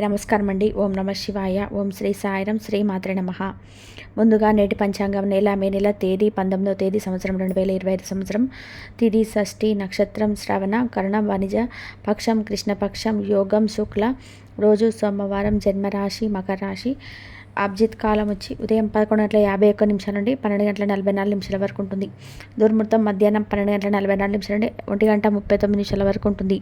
నమస్కారం అండి. ఓం నమ శివాయ. ఓం శ్రీ సాయిరం శ్రీ మాత్రే నమ. ముందుగా నేటి పంచాంగం నెల మే నెల తేదీ పంతొమ్మిదవ తేదీ సంవత్సరం రెండు వేల ఇరవై ఐదు సంవత్సరం. తిది షష్ఠి నక్షత్రం శ్రవణ కర్ణ వాణిజ పక్షం కృష్ణపక్షం యోగం శుక్ల రోజు సోమవారం జన్మరాశి మకర రాశి అబ్జిత్ కాలం వచ్చి ఉదయం పదకొండు గంటల యాభై ఒక్క నిమిషాల నుండి పన్నెండు గంటల నలభై నాలుగు నిమిషాల వరకు ఉంటుంది. దుర్ముహూర్తం మధ్యాహ్నం పన్నెండు గంటల నలభై నాలుగు నిమిషాల నుండి ఒంటి గంట ముప్పై తొమ్మిది నిమిషాల వరకు ఉంటుంది.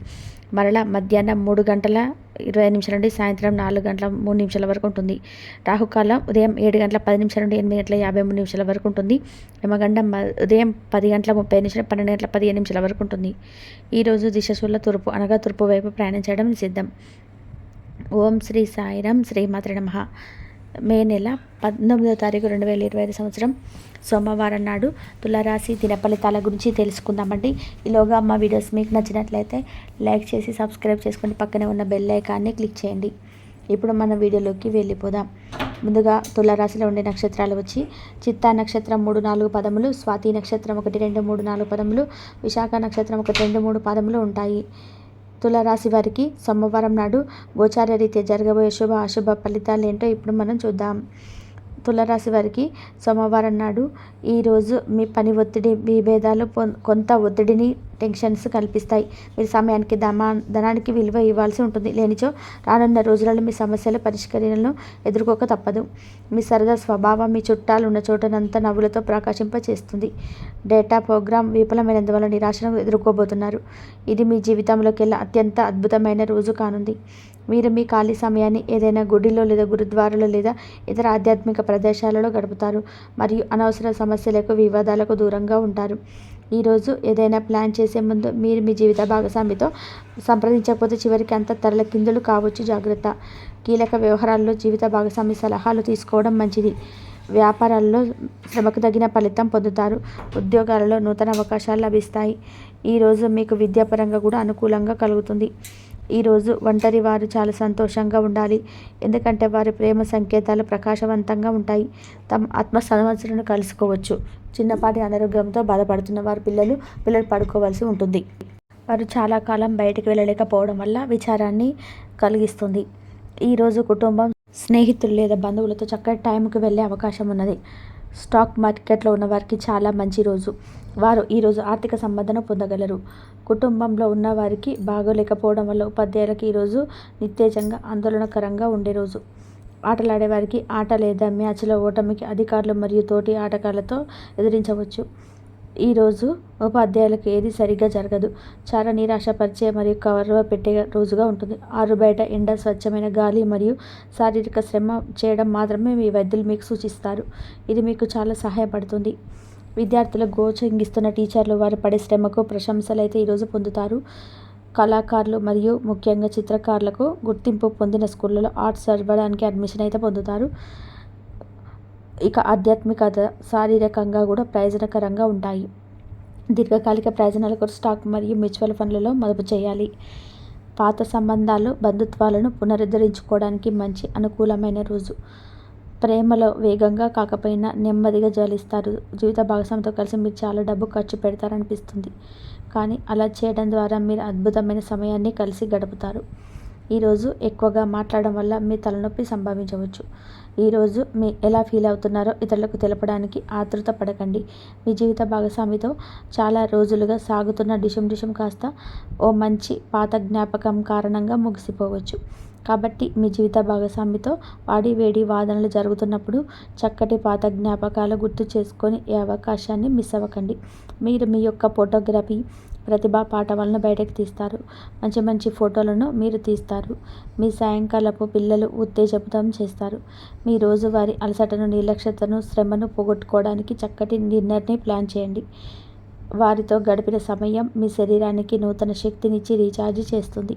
మరలా మధ్యాహ్నం మూడు గంటల ఇరవై నిమిషాల నుండి సాయంత్రం నాలుగు గంటల మూడు నిమిషాల వరకు ఉంటుంది. రాహుకాలం ఉదయం ఏడు గంటల పది నిమిషాల నుండి ఎనిమిది గంటల యాభై మూడు నిమిషాల వరకు ఉంటుంది. యమగండం ఉదయం పది గంటల ముప్పై నిమిషాలు పన్నెండు గంటల పదిహేను నిమిషాల వరకు ఉంటుంది. ఈరోజు దిశశూల తూర్పు అనగా తూర్పు వైపు ప్రయాణం చేయడం నిషిద్ధం. ఓం శ్రీ సాయిరం శ్రీ మాత్ర నమ. మే నెల పంతొమ్మిదో తారీఖు రెండు వేల ఇరవై ఐదు సంవత్సరం సోమవారం నాడు తులారాశి దిన ఫలితాల గురించి తెలుసుకుందామండి. ఈలోగా మా వీడియోస్ మీకు నచ్చినట్లయితే లైక్ చేసి సబ్స్క్రైబ్ చేసుకోండి పక్కనే ఉన్న బెల్ ఐకాన్ని క్లిక్ చేయండి. ఇప్పుడు మన వీడియోలోకి వెళ్ళిపోదాం. ముందుగా తులారాశిలో ఉండే నక్షత్రాలు వచ్చి చిత్తా నక్షత్రం మూడు నాలుగు పదములు స్వాతి నక్షత్రం ఒకటి రెండు మూడు నాలుగు పదములు విశాఖ నక్షత్రం ఒకటి రెండు మూడు పదములు ఉంటాయి. తులరాశి వారికి సోమవారం నాడు గోచార రీత్యా జరగబోయే శుభ అశుభ ఫలితాలు ఏంటో ఇప్పుడు మనం చూద్దాం. తులరాశి వారికి సోమవారం నాడు ఈరోజు మీ పని ఒత్తిడి విభేదాలు కొంత ఒత్తిడిని టెన్షన్స్ కల్పిస్తాయి. మీరు సమయానికి దమా ధనానికి విలువ ఇవ్వాల్సి ఉంటుంది. లేనిచో రానున్న రోజులలో మీ సమస్యల పరిష్కరణను ఎదుర్కోక తప్పదు. మీ సరదా స్వభావం మీ చుట్టాలు ఉన్న చోటనంతా నవ్వులతో ప్రకాశింప చేస్తుంది డేటా ప్రోగ్రామ్ విఫలమైనందువల్ల నిరాశను ఎదుర్కోబోతున్నారు. ఇది మీ జీవితంలోకి అత్యంత అద్భుతమైన రోజు కానుంది. మీరు మీ ఖాళీ సమయాన్ని ఏదైనా గుడిలో లేదా గురుద్వారలో లేదా ఇతర ఆధ్యాత్మిక ప్రదేశాలలో గడుపుతారు మరియు అనవసర సమస్యలకు వివాదాలకు దూరంగా ఉంటారు. ఈరోజు ఏదైనా ప్లాన్ చేసే ముందు మీరు మీ జీవిత భాగస్వామితో సంప్రదించకపోతే చివరికి అంత తరల కిందులు కావచ్చు. జాగ్రత్త. కీలక వ్యవహారాల్లో జీవిత భాగస్వామి సలహాలు తీసుకోవడం మంచిది. వ్యాపారాల్లో శ్రమకు తగిన ఫలితం పొందుతారు. ఉద్యోగాలలో నూతన అవకాశాలు లభిస్తాయి. ఈరోజు మీకు విద్యాపరంగా కూడా అనుకూలంగా కలుగుతుంది. ఈరోజు ఒంటరి వారు చాలా సంతోషంగా ఉండాలి. ఎందుకంటే వారి ప్రేమ సంకేతాలు ప్రకాశవంతంగా ఉంటాయి. తమ ఆత్మ సంవత్సరం కలుసుకోవచ్చు. చిన్నపాటి అనారోగ్యంతో బాధపడుతున్న వారి పిల్లలు పిల్లలు పడుకోవాల్సి ఉంటుంది. వారు చాలా కాలం బయటకు వెళ్ళలేకపోవడం వల్ల విచారాన్ని కలిగిస్తుంది. ఈరోజు కుటుంబం స్నేహితులు లేదా బంధువులతో చక్కటి టైంకి వెళ్ళే అవకాశం ఉన్నది. స్టాక్ మార్కెట్లో ఉన్న వారికి చాలా మంచి రోజు. వారు ఈరోజు ఆర్థిక సంబంధన పొందగలరు. కుటుంబంలో ఉన్న వారికి బాగోలేకపోవడం వల్ల ఉపాధ్యాయులకు ఈరోజు నిత్తేజంగా ఆందోళనకరంగా ఉండే రోజు. ఆటలాడేవారికి ఆట లేదా మ్యాచ్లో ఓటమికి అధికారులు మరియు తోటి ఆటగాళ్ళతో ఎదిరించవచ్చు. ఈరోజు ఉపాధ్యాయులకు ఏది సరిగ్గా జరగదు. చాలా నిరాశపరిచే మరియు కవర్వ పెట్టే రోజుగా ఉంటుంది. ఆరు బయట ఎండ స్వచ్ఛమైన గాలి మరియు శారీరక శ్రమ చేయడం మాత్రమే మీ వైద్యులు మీకు సూచిస్తారు. ఇది మీకు చాలా సహాయపడుతుంది. విద్యార్థులు గోచంగిస్తున్న టీచర్లు వారు పడే శ్రమకు ప్రశంసలు అయితే ఈరోజు పొందుతారు. కళాకారులు మరియు ముఖ్యంగా చిత్రకారులకు గుర్తింపు పొందిన స్కూళ్ళలో ఆర్ట్స్ చదవడానికి అడ్మిషన్ అయితే పొందుతారు. ఇక ఆధ్యాత్మికత శారీరకంగా కూడా ప్రయోజనకరంగా ఉంటాయి. దీర్ఘకాలిక ప్రయోజనాల కొరకు స్టాక్ మరియు మ్యూచువల్ ఫండ్లలో మదుపు చేయాలి. పాత సంబంధాలు బంధుత్వాలను పునరుద్ధరించుకోవడానికి మంచి అనుకూలమైన రోజు. ప్రేమలో వేగంగా కాకపోయినా నెమ్మదిగా జలిస్తారు జీవిత భాగస్వామితో కలిసి మీరు చాలా డబ్బు ఖర్చు పెడతారనిపిస్తుంది. కానీ అలా చేయడం ద్వారా మీరు అద్భుతమైన సమయాన్ని కలిసి గడుపుతారు. ఈరోజు ఎక్కువగా మాట్లాడడం వల్ల మీ తలనొప్పి సంభవించవచ్చు. ఈరోజు మీ ఎలా ఫీల్ అవుతున్నారో ఇతరులకు తెలపడానికి ఆతృత పడకండి. మీ జీవిత భాగస్వామితో చాలా రోజులుగా సాగుతున్న డిషం డిషం కాస్త ఓ మంచి పాత జ్ఞాపకం కారణంగా ముగిసిపోవచ్చు. కాబట్టి మీ జీవిత భాగస్వామితో వాడి వేడి వాదనలు జరుగుతున్నప్పుడు చక్కటి పాత జ్ఞాపకాలు గుర్తు చేసుకొని ఈ అవకాశాన్ని మిస్ అవ్వకండి. మీరు మీ యొక్క ఫోటోగ్రఫీ ప్రతిభా పాఠవాలను బయటకు తీస్తారు. మంచి మంచి ఫోటోలను మీరు తీస్తారు. మీ సాయంకాలపు పిల్లలు ఉత్తేజపుతం చేస్తారు. మీ రోజువారి అలసటను నిర్లక్ష్యతను శ్రమను పోగొట్టుకోవడానికి చక్కటి డిన్నర్ని ప్లాన్ చేయండి. వారితో గడిపిన సమయం మీ శరీరానికి నూతన శక్తినిచ్చి రీఛార్జ్ చేస్తుంది.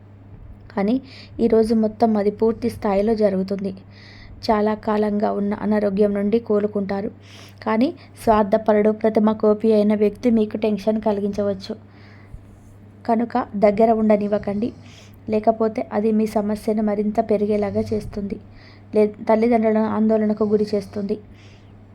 కానీ ఈరోజు మొత్తం అది పూర్తి స్థాయిలో జరుగుతుంది. చాలా కాలంగా ఉన్న అనారోగ్యం నుండి కోలుకుంటారు. కానీ స్వార్థపరుడు ప్రథమ కోపి అయిన వ్యక్తి మీకు టెన్షన్ కలిగించవచ్చు. కనుక దగ్గర ఉండనివ్వకండి. లేకపోతే అది మీ సమస్యను మరింత పెరిగేలాగా చేస్తుంది. లే తల్లిదండ్రులను ఆందోళనకు గురి చేస్తుంది.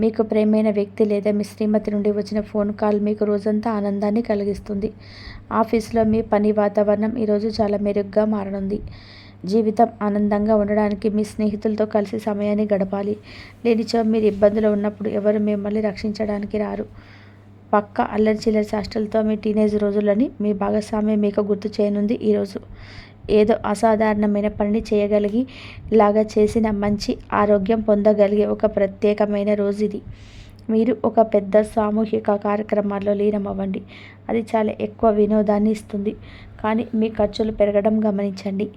మీకు ప్రేమైన వ్యక్తి లేదా మీ శ్రీమతి నుండి వచ్చిన ఫోన్ కాల్ మీకు రోజంతా ఆనందాన్ని కలిగిస్తుంది. ఆఫీస్లో మీ పని వాతావరణం ఈరోజు చాలా మెరుగ్గా మారనుంది. జీవితం ఆనందంగా ఉండడానికి మీ స్నేహితులతో కలిసి సమయాన్ని గడపాలి. లేనిచో మీరు ఇబ్బందులు ఉన్నప్పుడు ఎవరు మిమ్మల్ని రక్షించడానికి రారు. పక్క అల్లరి చిల్లరి చేష్టలతో మీ టీనేజ్ రోజులని మీ భాగస్వామి మీకు గుర్తు చేయనుంది ఈరోజు. ఏదో అసాధారణమైన పనిని చేయగలిగి లాగా చేసిన మంచి ఆరోగ్యం పొందగలిగే ఒక ప్రత్యేకమైన రోజు ఇది మీరు ఒక పెద్ద సామూహిక కార్యక్రమాల్లో లీనమవ్వండి. అది చాలా ఎక్కువ వినోదాన్ని ఇస్తుంది. కానీ మీ ఖర్చులు పెరగడం గమనించండి.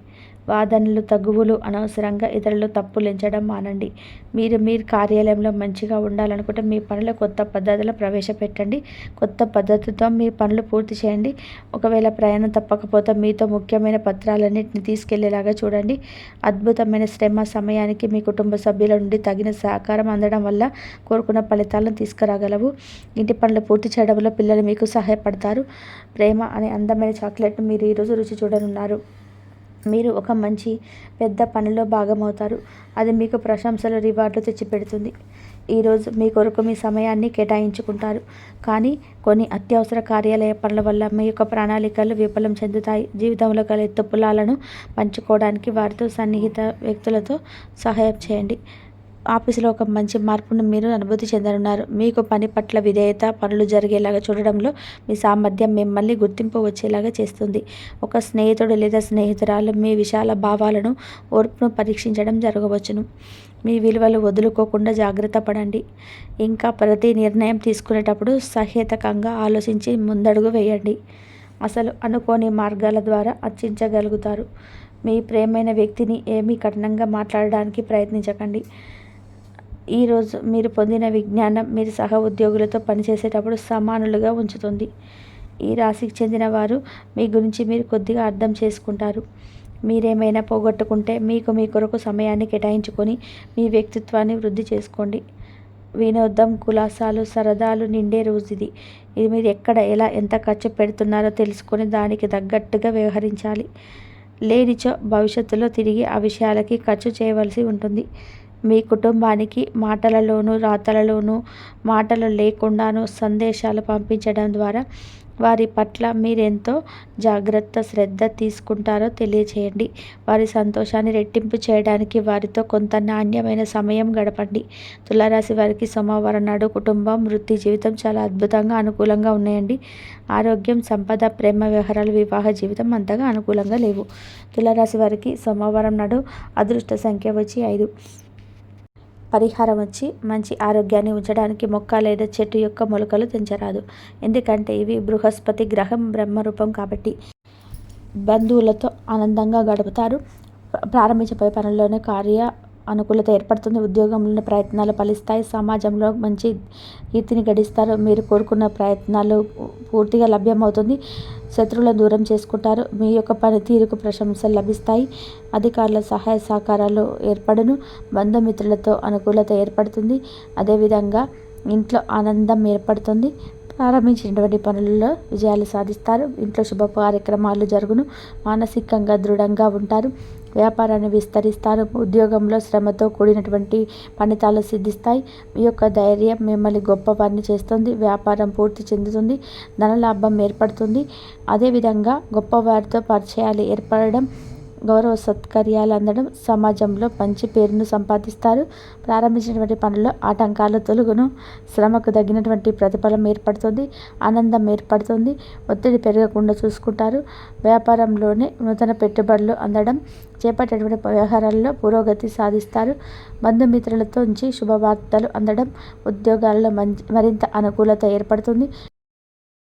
వాదనలు తగువులు అనవసరంగా ఇతరులు తప్పులించడం మానండి. మీరు మీరు కార్యాలయంలో మంచిగా ఉండాలనుకుంటే మీ పనులు కొత్త పద్ధతులు ప్రవేశపెట్టండి. కొత్త పద్ధతితో మీ పనులు పూర్తి చేయండి. ఒకవేళ ప్రయాణం తప్పకపోతే మీతో ముఖ్యమైన పత్రాలన్నింటిని తీసుకెళ్ళేలాగా చూడండి. అద్భుతమైన శ్రమ సమయానికి మీ కుటుంబ సభ్యుల నుండి తగిన సహకారం అందడం వల్ల కోరుకున్న ఫలితాలను తీసుకురాగలవు. ఇంటి పనులు పూర్తి చేయడంలో పిల్లలు మీకు సహాయపడతారు. ప్రేమ అనే అందమైన చాక్లెట్ను మీరు ఈరోజు రుచి చూడనున్నారు. మీరు ఒక మంచి పెద్ద పనిలో భాగమవుతారు. అది మీకు ప్రశంసలు రివార్డులు తెచ్చిపెడుతుంది. ఈరోజు మీ కొరకు మీ సమయాన్ని కేటాయించుకుంటారు. కానీ కొన్ని అత్యవసర కార్యాలయ పనుల వల్ల మీ యొక్క ప్రణాళికలు విఫలం చెందుతాయి. జీవితంలో గల ఎత్తుపులాలను పంచుకోవడానికి వారితో సన్నిహిత వ్యక్తులతో సహాయం చేయండి. ఆఫీసులో ఒక మంచి మార్పును మీరు అనుభూతి చెందనున్నారు. మీకు పని పట్ల విధేయత పనులు జరిగేలాగా చూడడంలో మీ సామర్థ్యం మిమ్మల్ని గుర్తింపు వచ్చేలాగా చేస్తుంది. ఒక స్నేహితుడు లేదా స్నేహితురాలు మీ విశాల భావాలను ఓర్పును పరీక్షించడం జరగవచ్చును. మీ విలువలు వదులుకోకుండా జాగ్రత్త పడండి. ఇంకా ప్రతి నిర్ణయం తీసుకునేటప్పుడు సహేతకంగా ఆలోచించి ముందడుగు వేయండి. అసలు అనుకోని మార్గాల ద్వారా అర్చించగలుగుతారు. మీ ప్రేమైన వ్యక్తిని ఏమీ కఠినంగా మాట్లాడడానికి ప్రయత్నించకండి. ఈరోజు మీరు పొందిన విజ్ఞానం మీరు సహ ఉద్యోగులతో పనిచేసేటప్పుడు సమానులుగా ఉంచుతుంది. ఈ రాశికి చెందిన వారు మీ గురించి మీరు కొద్దిగా అర్థం చేసుకుంటారు. మీరేమైనా పోగొట్టుకుంటే మీకు మీ కొరకు సమయాన్ని కేటాయించుకొని మీ వ్యక్తిత్వాన్ని వృద్ధి చేసుకోండి. వినోదం కులాసాలు సరదాలు నిండే రోజు ఇది. ఇది మీరు ఎక్కడ ఎలా ఎంత ఖర్చు పెడుతున్నారో తెలుసుకొని దానికి తగ్గట్టుగా వ్యవహరించాలి. లేనిచో భవిష్యత్తులో తిరిగి ఆ విషయాలకి ఖర్చు చేయవలసి ఉంటుంది. మీ కుటుంబానికి మాటలలోనూ రాతలలోనూ మాటలు లేకుండాను సందేశాలు పంపించడం ద్వారా వారి పట్ల మీరెంతో జాగ్రత్త శ్రద్ధ తీసుకుంటారో తెలియచేయండి. వారి సంతోషాన్ని రెట్టింపు చేయడానికి వారితో కొంత నాణ్యమైన సమయం గడపండి. తులారాశి వారికి సోమవారం నాడు కుటుంబం వృత్తి జీవితం చాలా అద్భుతంగా అనుకూలంగా ఉన్నాయండి. ఆరోగ్యం సంపద ప్రేమ వ్యవహారాలు వివాహ జీవితం అంతగా అనుకూలంగా లేవు. తులారాశి వారికి సోమవారం నాడు అదృష్ట సంఖ్య వచ్చి ఐదు. పరిహారం వచ్చి మంచి ఆరోగ్యాన్ని ఉంచడానికి మొక్క లేదా చెట్టు యొక్క మొలకలు తెంచరాదు. ఎందుకంటే ఇవి బృహస్పతి గ్రహం బ్రహ్మరూపం కాబట్టి బంధువులతో ఆనందంగా గడుపుతారు. ప్రారంభించబోయే పనుల్లోనే కార్య అనుకూలత ఏర్పడుతుంది. ఉద్యోగంలోని ప్రయత్నాలు ఫలిస్తాయి. సమాజంలో మంచి కీర్తిని గడిస్తారు. మీరు కోరుకున్న ప్రయత్నాలు పూర్తిగా లభ్యమవుతుంది. శత్రువులను దూరం చేసుకుంటారు. మీ యొక్క పనితీరుకు ప్రశంసలు లభిస్తాయి. అధికారుల సహాయ సహకారాలు ఏర్పడును. బంధుమిత్రులతో అనుకూలత ఏర్పడుతుంది. అదేవిధంగా ఇంట్లో ఆనందం ఏర్పడుతుంది. ప్రారంభించినటువంటి పనులలో విజయాలు సాధిస్తారు. ఇంట్లో శుభ కార్యక్రమాలు జరుగును. మానసికంగా దృఢంగా ఉంటారు. వ్యాపారాన్ని విస్తరిస్తారు. ఉద్యోగంలో శ్రమతో కూడినటువంటి ఫలితాలు సిద్ధిస్తాయి. మీ యొక్క ధైర్యం మిమ్మల్ని గొప్పవారిని చేస్తుంది. వ్యాపారం పూర్తి చెందుతుంది. ధనలాభం ఏర్పడుతుంది. అదేవిధంగా గొప్పవారితో పరిచయాలు ఏర్పడడం గౌరవ సత్కర్యాలు అందడం సమాజంలో మంచి పేరును సంపాదిస్తారు. ప్రారంభించినటువంటి పనుల్లో ఆటంకాలు తొలుగును. శ్రమకు తగినటువంటి ప్రతిఫలం ఏర్పడుతుంది. ఆనందం ఏర్పడుతుంది. ఒత్తిడి పెరగకుండా చూసుకుంటారు. వ్యాపారంలోనే నూతన పెట్టుబడులు అందడం చేపట్టేటువంటి వ్యవహారాల్లో పురోగతి సాధిస్తారు. బంధుమిత్రులతో నుంచి శుభవార్తలు అందడం ఉద్యోగాల్లో మంచి మరింత అనుకూలత ఏర్పడుతుంది.